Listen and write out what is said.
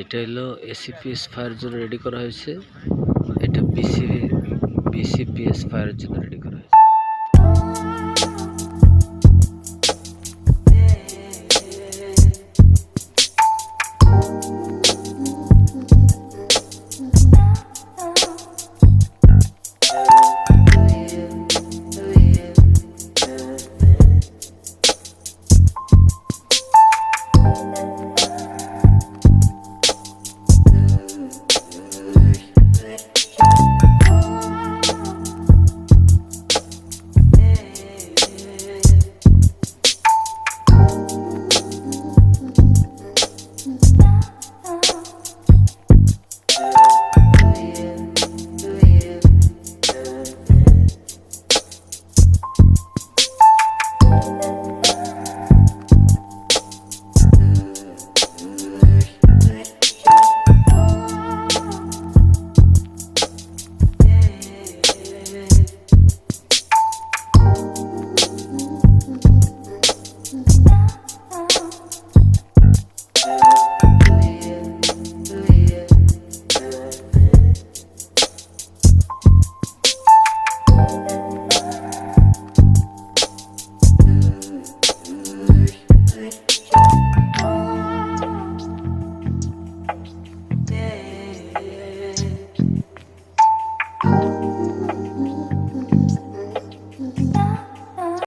এটা হলো এসিপিএস ফায়ার জন্য রেডি করা হয়েছে। এটা বিসি বিসিপিএস ফায়ারের জন্য রেডি করা হয়েছে।